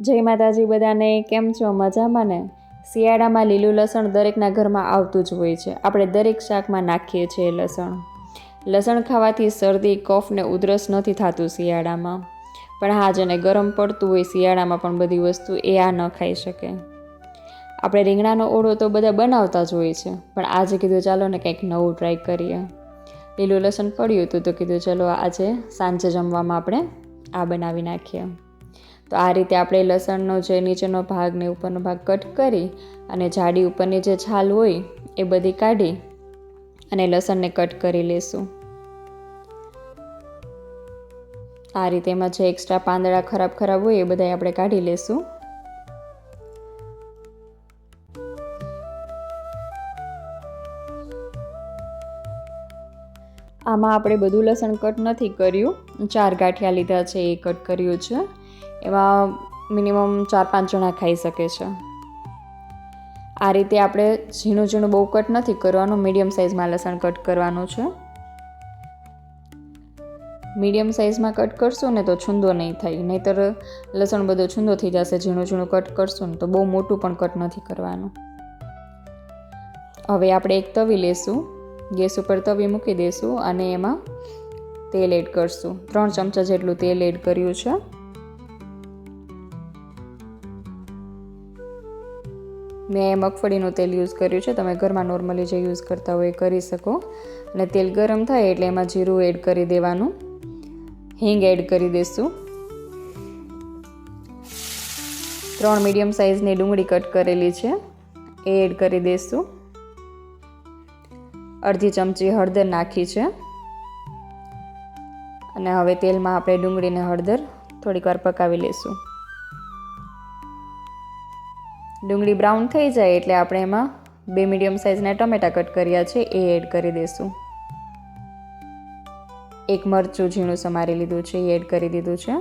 જય માતાજી, બધાને કેમ છો? મજામાં ને? શિયાળામાં લીલું લસણ દરેકના ઘરમાં આવતું જ હોય છે. આપણે દરેક શાકમાં નાખીએ છીએ લસણ. લસણ ખાવાથી શરદી, કફ ને ઉધરસ નથી થતું શિયાળામાં. પણ હા, જેને ગરમ પડતું હોય શિયાળામાં પણ બધી વસ્તુ એ આ ન ખાઈ શકે. આપણે રીંગણાનો ઓળો તો બધા બનાવતા જ હોય છે. પણ આજે કીધું ચાલો ને કંઈક નવું ટ્રાય કરીએ. લીલું લસણ પડ્યું હતું તો કીધું ચલો આજે સાંજે જમવામાં આપણે આ બનાવી નાખીએ. તો આ રીતે આપણે લસણનો જે નીચેનો ભાગ ને ઉપરનો ભાગ કટ કરી અને જાડી ઉપરની જે છાલ હોય એ બધી કાઢી અને લસણને કટ કરી લેશું. આ રીતે એમાં જે એક્સ્ટ્રા પાંદડા ખરાબ ખરાબ હોય એ બધા આપણે કાઢી લેશું. આમાં આપણે બધું લસણ કટ નથી કર્યું. ચાર ગાંઠિયા લીધા છે, એ કટ કર્યું છે. એમાં મિનિમમ ચાર પાંચ જણા ખાઈ શકે છે. આ રીતે આપણે ઝીણું ઝીણું બહુ કટ નથી કરવાનું, મીડિયમ સાઇઝમાં લસણ કટ કરવાનું છે. મીડિયમ સાઇઝમાં કટ કરશું ને તો છૂંદો નહીં થાય, નહીતર લસણ બધો છૂંદો થઈ જશે, ઝીણું ઝીણું કટ કરશું ને તો બહુ મોટું પણ કટ નથી કરવાનું. હવે આપણે એક તવી લેશું, ગેસ ઉપર તવી મૂકી દઈશું અને એમાં તેલ એડ કરશું. ત્રણ ચમચા જેટલું તેલ એડ કર્યું છે. મેં મગફળીનું તેલ યુઝ કર્યું છે. તમે ઘરમાં નોર્મલી જે યુઝ કરતા હોય એ કરી શકો. અને તેલ ગરમ થાય એટલે એમાં જીરું એડ કરી દેવાનું. હિંગ એડ કરી દઈશું ત્રણ મીડિયમ સાઇઝની ડુંગળી કટ કરેલી છે. એ એડ કરી દઈશું અડધી ચમચી હળદર નાખી છે. અને હવે તેલમાં આપણે ડુંગળીને હળદર થોડીક વાર પકાવી લઈશું ડુંગળી બ્રાઉન થઈ જાય એટલે આપણે એમાં બે મીડિયમ સાઇઝના ટમેટા કટ કર્યા છે, એ એડ કરી દઈશું. એક મરચું ઝીણું સમારી લીધું છે, એ એડ કરી દીધું છે.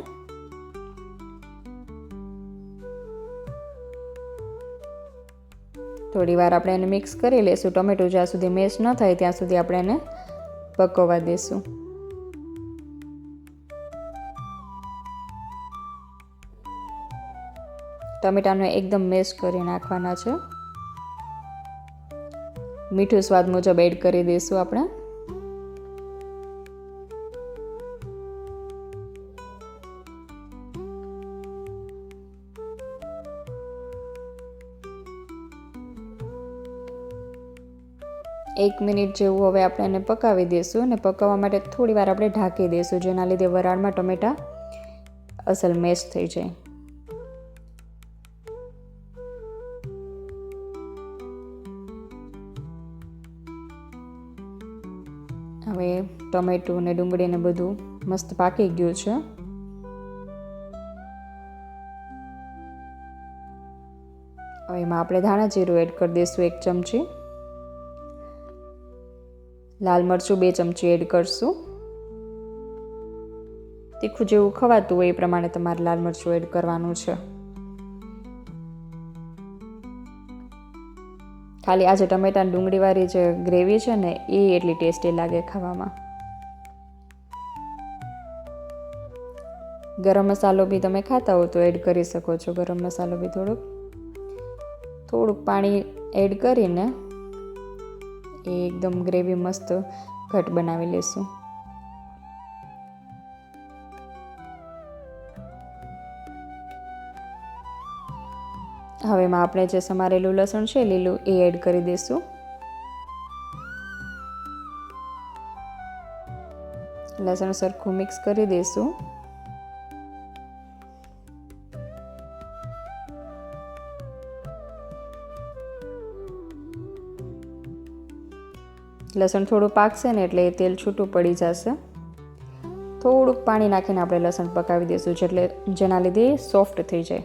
થોડી વાર આપણે એને મિક્સ કરી લઈશું. ટમેટું જ્યાં સુધી મેશ ન થાય ત્યાં સુધી આપણે એને પકવવા દઈશું. ટમેટાને એકદમ મેશ કરી નાખવાના છે. મીઠું સ્વાદ મુજબ એડ કરી દઈશું આપણે. એક મિનિટ જેવું હવે આપણે એને પકાવી દઈશું અને પકાવવા માટે થોડી વાર આપણે ઢાંકી દઈશું, જેના લીધે વરાળમાં ટમેટા અસલ મેશ થઈ જાય. હવે ટમેટું ને ડુંગળી ને બધું મસ્ત પાકી ગયું છે. હવે એમાં આપણે ધાણા જીરું એડ કરી દઈશું એક ચમચી. લાલ મરચું બે ચમચી એડ કરશું. તીખું જેવું ખવાતું હોય એ પ્રમાણે તમારે લાલ મરચું એડ કરવાનું છે. ખાલી આજે ટમેટા ડુંગળીવાળી જે ગ્રેવી છે ને, એ એટલી ટેસ્ટી લાગે ખાવામાં. ગરમ મસાલો બી તમે ખાતા હો તો એડ કરી શકો છો, ગરમ મસાલો બી થોડુંક. થોડુંક પાણી એડ કરીને એ એકદમ ગ્રેવી મસ્ત ઘટ બનાવી લેશું. હવે એમાં આપણે જે સમારેલું લસણ છે, લીલું, એ એડ કરી દઈશું. લસણ સરખું મિક્સ કરી દઈશું. લસણ થોડું પાકશે ને એટલે એ તેલ છૂટું પડી જશે. થોડુંક પાણી નાખીને આપણે લસણ પકાવી દઈશું, જેટલે જેના લીધે સોફ્ટ થઈ જાય.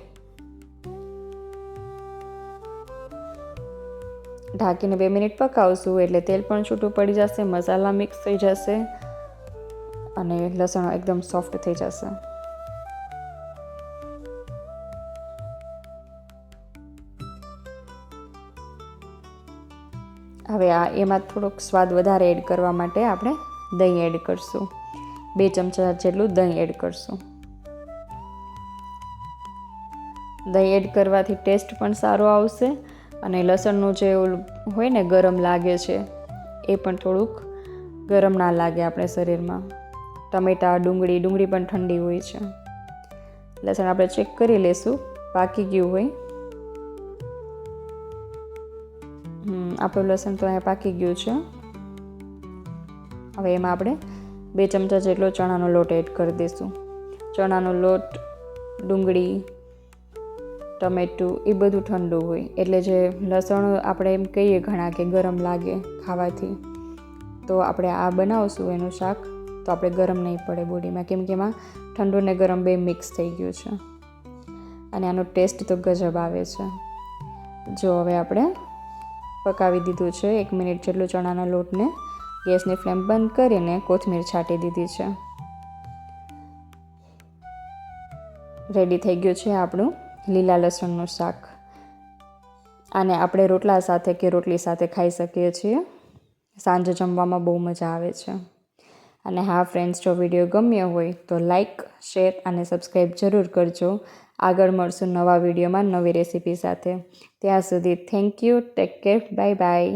ઢાંકીને બે મિનિટ પકાવશું એટલે તેલ પણ છૂટું પડી જશે, મસાલા મિક્સ થઈ જશે અને લસણ એકદમ સોફ્ટ થઈ જશે. હવે આ એમાં થોડોક સ્વાદ વધારે એડ કરવા માટે આપણે દહીં એડ કરશું. બે ચમચા જેટલું દહીં એડ કરશું. દહીં એડ કરવાથી ટેસ્ટ પણ સારો આવશે અને લસણનું જે હોય ને ગરમ લાગે છે, એ પણ થોડુંક ગરમ ના લાગે આપણે શરીરમાં. ટમેટાં, ડુંગળી ડુંગળી પણ ઠંડી હોય છે. લસણ આપણે ચેક કરી લેશું પાકી ગયું હોય. આપણું લસણ તો અહીંયા પાકી ગયું છે. હવે એમાં આપણે બે ચમચા જેટલો ચણાનો લોટ એડ કરી દઈશું ચણાનો લોટ, ડુંગળી ટમેટું એ બધું ઠંડુ હોય. એટલે જે લસણ આપણે એમ કહીએ ઘણા કે ગરમ લાગે ખાવાથી, તો આપણે આ બનાવશું એનું શાક. તો આપણે ગરમ નહીં પડે બોડીમાં. કેમ કે એમાં ઠંડુ ને ગરમ બે મિક્સ થઈ ગયું છે. અને આનો ટેસ્ટ તો ગજબ આવે છે. જો હવે આપણે પકાવી દીધું છે એક મિનિટ જેટલું ચણાના લોટને. ગેસની ફ્લેમ બંધ કરીને કોથમીર છાંટી દીધી છે. રેડી થઈ ગયું છે આપણું લીલા લસણનું શાક. આને આપણે રોટલા સાથે કે રોટલી સાથે ખાઈ શકીએ છીએ. સાંજે જમવામાં બહુ મજા આવે છે. અને હા ફ્રેન્ડ્સ જો વીડિયો ગમ્યો હોય તો લાઈક શેર અને સબસ્ક્રાઈબ જરૂર કરજો. આગળ મળશું નવા વિડીયોમાં નવી રેસીપી સાથે. ત્યાં સુધી thank you take care bye bye